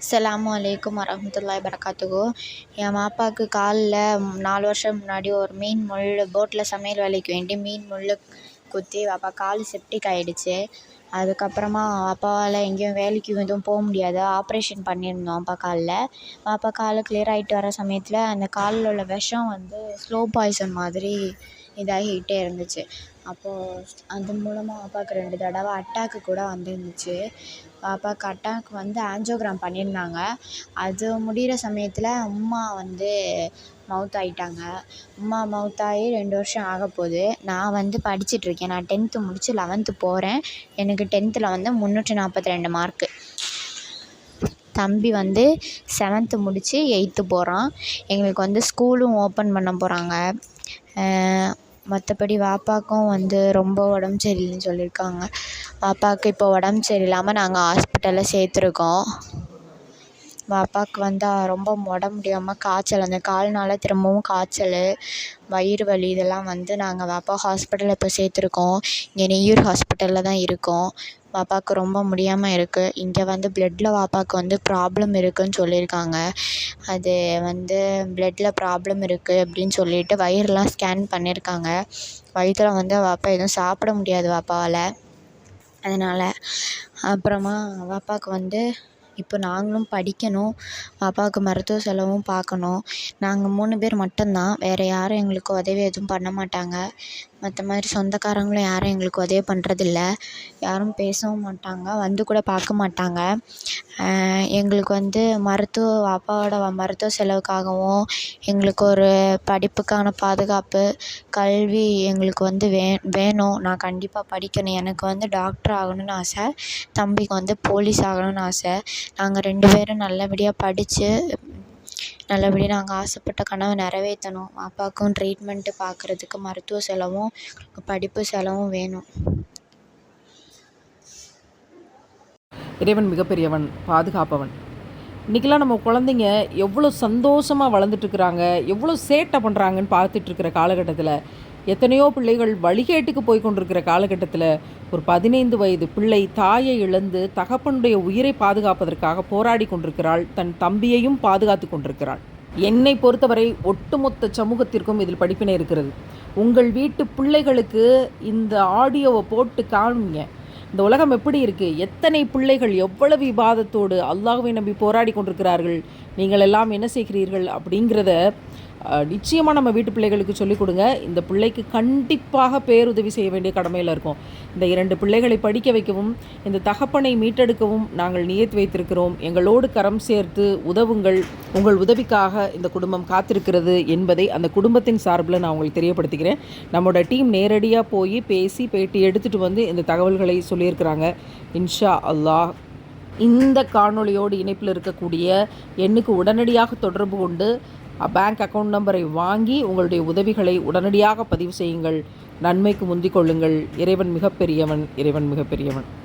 அஸ்லாம் வலைக்கம் வரஹ்மத்துல்லாஹி வரகாத்துஹு என் பாப்பாவுக்கு காலில் நாலு வருஷம் முன்னாடி ஒரு மீன் முள் போட்டில் சமையல் வேலைக்கு வேண்டி மீன் முள் குத்தி பாப்பா கால் செப்டிக் ஆகிடுச்சு அதுக்கப்புறமா அப்பாவால் எங்கேயும் வேலைக்கு எதுவும் போக முடியாது. ஆப்ரேஷன் பண்ணியிருந்தோம் அப்பா காலில். பாப்பா கால் க்ளியர் ஆகிட்டு வர சமயத்தில் அந்த காலில் உள்ள விஷம் வந்து ஸ்லோ பாய்சன் மாதிரி இதாகிக்கிட்டே இருந்துச்சு. அப்போது அது மூலமாக பாப்பாவுக்கு ரெண்டு தடவை அட்டாக்கு கூட வந்துருந்துச்சு. பாப்பாவுக்கு அட்டாக் வந்து ஆஞ்சியோகிராம் பண்ணியிருந்தாங்க. அது முடிகிற சமயத்தில் அம்மா வந்து மவுத் ஆகிட்டாங்க அம்மா மவுத் ஆகி ரெண்டு வருஷம் ஆகப்போகுது நான் வந்து படிச்சுட்ருக்கேன் நான் டென்த்து முடித்து லெவன்த்து போகிறேன் எனக்கு டென்த்தில் வந்து முந்நூற்றி நாற்பத்தி ரெண்டு மார்க்கு தம்பி வந்து செவன்த்து முடித்து எயித்து போகிறான் எங்களுக்கு வந்து ஸ்கூலும் ஓப்பன் பண்ண போகிறாங்க மற்றபடி பாப்பாவுக்கும் வந்து ரொம்ப உடம்பு சரியில்லைன்னு சொல்லியிருக்காங்க. பாப்பாவுக்கு இப்போ உடம்பு சரியில்லாமல் நாங்கள் ஹாஸ்பிட்டலில் சேர்த்துருக்கோம். பாப்பாவுக்கு வந்து ரொம்ப உடம்பு முடியாமல் காய்ச்சல் அந்த கால்னால் திரும்பவும் காய்ச்சல் வயிறு வலி இதெல்லாம் வந்து நாங்கள் பாப்பா ஹாஸ்பிட்டலில் இப்போ சேர்த்துருக்கோம். இங்கே நெய்யூர் ஹாஸ்பிட்டலில் தான் இருக்கோம். பாப்பாவுக்கு ரொம்ப முடியாமல் இருக்குது இங்கே வந்து ப்ளட்டில் பாப்பாவுக்கு வந்து ப்ராப்ளம் இருக்குதுன்னு சொல்லியிருக்காங்க. அது வந்து ப்ளட்டில் ப்ராப்ளம் இருக்குது அப்படின்னு சொல்லிட்டு வயிறுலாம் ஸ்கேன் பண்ணியிருக்காங்க. வயிற்றில் வந்து பாப்பா எதுவும் சாப்பிட முடியாது பாப்பாவால் அதனால் அப்புறமா பாப்பாவுக்கு வந்து இப்போ நாங்களும் படிக்கணும். பாப்பாவுக்கு மருத்துவ செலவும் பார்க்கணும். நாங்கள் மூணு பேர் மட்டும்தான். வேறு யாரும் எங்களுக்கு உதவி எதுவும் பண்ண மாட்டாங்க. மற்ற மாதிரி சொந்தக்காரங்களும் யாரும் எங்களுக்கு உதவி பண்ணுறதில்ல யாரும் பேசவும் மாட்டாங்க. வந்து கூட பார்க்க மாட்டாங்க. எங்களுக்கு வந்து மருத்துவ அப்பாவோட மருத்துவ செலவுக்காகவும் எங்களுக்கு ஒரு படிப்புக்கான பாதுகாப்பு கல்வி எங்களுக்கு வந்து வே வேணும். நான் கண்டிப்பாக படிக்கணும். எனக்கு வந்து டாக்டர் ஆகணும்னு ஆசை. தம்பிக்கு வந்து போலீஸ் ஆகணும்னு ஆசை. நாங்கள் ரெண்டு பேரும் நல்லபடியாக படித்து நல்லபடியாக நாங்கள் ஆசைப்பட்ட கனவை நிறைவேற்றணும். பாப்பாவுக்கும் ட்ரீட்மெண்ட்டு பார்க்குறதுக்கு மருத்துவ செலவும் படிப்பு செலவும் வேணும். இறைவன் மிகப்பெரியவன் பாதுகாப்பவன். இன்றைக்கெல்லாம் நம்ம குழந்தைங்க எவ்வளோ சந்தோஷமாக வளர்ந்துட்டுருக்குறாங்க எவ்வளோ சேட்டை பண்ணுறாங்கன்னு பார்த்துட்ருக்குற காலகட்டத்தில் எத்தனையோ பிள்ளைகள் வழிகேட்டுக்கு போய் கொண்டிருக்கிற காலகட்டத்தில் ஒரு பதினைந்து வயது பிள்ளை தாயை இழந்து தகப்பனுடைய உயிரை பாதுகாப்பதற்காக போராடி கொண்டிருக்கிறாள். தன் தம்பியையும் பாதுகாத்து கொண்டிருக்கிறாள். என்னை பொறுத்தவரை ஒட்டுமொத்த சமூகத்திற்கும் இதில் படிப்பினை இருக்கிறது. உங்கள் வீட்டு பிள்ளைகளுக்கு இந்த ஆடியோவை போட்டு காணுங்க. இந்த உலகம் எப்படி இருக்குது எத்தனை பிள்ளைகள் எவ்வளவு விவாதத்தோடு அல்லாஹுவை நம்பி போராடி கொண்டிருக்கிறார்கள்? நீங்கள் எல்லாம் என்ன செய்கிறீர்கள்? அப்படிங்கிறத நிச்சயமாக நம்ம வீட்டு பிள்ளைகளுக்கு சொல்லிக் கொடுங்க. இந்த பிள்ளைக்கு கண்டிப்பாக பேருதவி செய்ய வேண்டிய கடமையில் இருக்கும். இந்த இரண்டு பிள்ளைகளை படிக்க வைக்கவும் இந்த தகப்பனை மீட்டெடுக்கவும் நாங்கள் நியத்து வைத்திருக்கிறோம். எங்களோடு கரம் சேர்த்து உதவுங்கள். உங்கள் உதவிக்காக இந்த குடும்பம் காத்திருக்கிறது என்பதை அந்த குடும்பத்தின் சார்பில் நான் உங்களுக்கு தெரியப்படுத்திக்கிறேன். நம்மளோட டீம் நேரடியாக போய் பேசி பேட்டி எடுத்துகிட்டு வந்து இந்த தகவல்களை சொல்லியிருக்கிறாங்க. இன்ஷா அல்லாஹ். இந்த காணொளியோடு இணைப்பில் இருக்கக்கூடிய எண்ணுக்கு உடனடியாக தொடர்பு கொண்டு பேங்க் அக்கௌண்ட் நம்பரை வாங்கி உங்களுடைய உதவிகளை உடனடியாக பதிவு செய்யுங்கள். நன்மைக்கு முந்திக் கொள்ளுங்கள். இறைவன் மிகப்பெரியவன். இறைவன் மிகப்பெரியவன்.